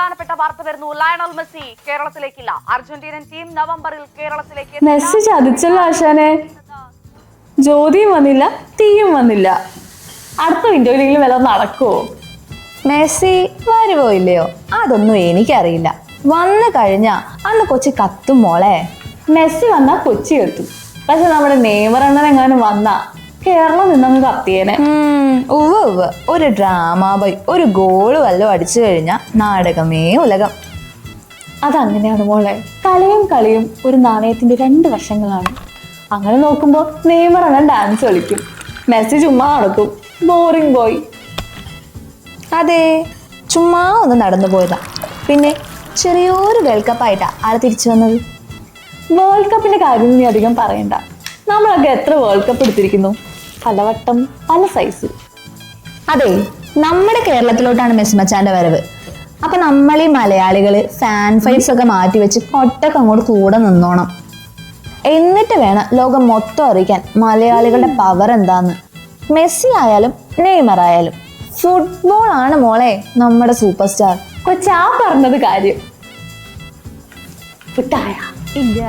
പ്രധാനപ്പെട്ട വാർത്ത വരുന്നു. ലയണൽ മെസ്സി കേരളത്തിലേക്കില്ല. അർജന്റീനൻ ടീം നവംബറിൽ കേരളത്തിലേക്ക് മെസ്സി ചതിച്ചല്ലോ ആശാനെ. ജ്യോതിയും വന്നില്ല തീയും വന്നില്ല. അടുത്ത വിൻഡോയിലെങ്കിലും വല്ല നടക്കുവോ? മെസ്സി വരുവോ ഇല്ലയോ? അതൊന്നും എനിക്കറിയില്ല. വന്നു കഴിഞ്ഞാ അന്ന് കൊച്ചി കത്തും മോളെ. മെസ്സി വന്നാ കൊച്ചി എത്തും. പക്ഷെ നമ്മുടെ നെയ്മർ അണ്ണൻ എങ്ങാനും വന്നാ കേരളം നിന്നങ്ങ് കത്തിയേനെ. ഉവ് ഉവ്വ് ഉവ്വ്. ഒരു ഡ്രാമ ബൈ ഒരു ഗോൾ വല്ലതും അടിച്ചു കഴിഞ്ഞാ നാടകമേ ഉലകം. അതങ്ങനെയാണ് മോളെ. കലയും കളിയും ഒരു നാണയത്തിന്റെ രണ്ട് വശങ്ങളാണ്. അങ്ങനെ നോക്കുമ്പോ നെയ്മർ അണ്ണൻ ഡാൻസ് കളിക്കും. മെസ്സി ചുമ്മാ നടക്കും. ബോറിംഗ് ബോയ് അതെ ചുമ്മാ ഒന്ന് നടന്നു പോയതാ. പിന്നെ ചെറിയൊരു വേൾഡ് കപ്പായിട്ടാ ആളെ തിരിച്ചു വന്നത്? വേൾഡ് കപ്പിന്റെ കാര്യം നീ അധികം പറയണ്ട. നമ്മളൊക്കെ എത്ര വേൾഡ് കപ്പ് എടുത്തിരിക്കുന്നു? പലവട്ടം പല സൈസ് അതെ നമ്മുടെ കേരളത്തിലോട്ടാണ് മെസ്മച്ചാന്റെ വരവ്. അപ്പൊ നമ്മൾ ഈ മലയാളികൾ ഫാൻ ഫൈറ്റ്സ് ഒക്കെ മാറ്റി വെച്ച് ഒറ്റയ്ക്ക് അങ്ങോട്ട് കൂടെ നിന്നോണം. എന്നിട്ട് വേണം ലോകം മൊത്തം അറിയിക്കാൻ മലയാളികളുടെ പവർ എന്താന്ന്. മെസ്സി ആയാലും നെയ്മർ ആയാലും. ഫുട്ബോൾ ആണ് മോളെ നമ്മുടെ സൂപ്പർ സ്റ്റാർ കൊച്ചാ പറഞ്ഞത് കാര്യം. ഇല്ല.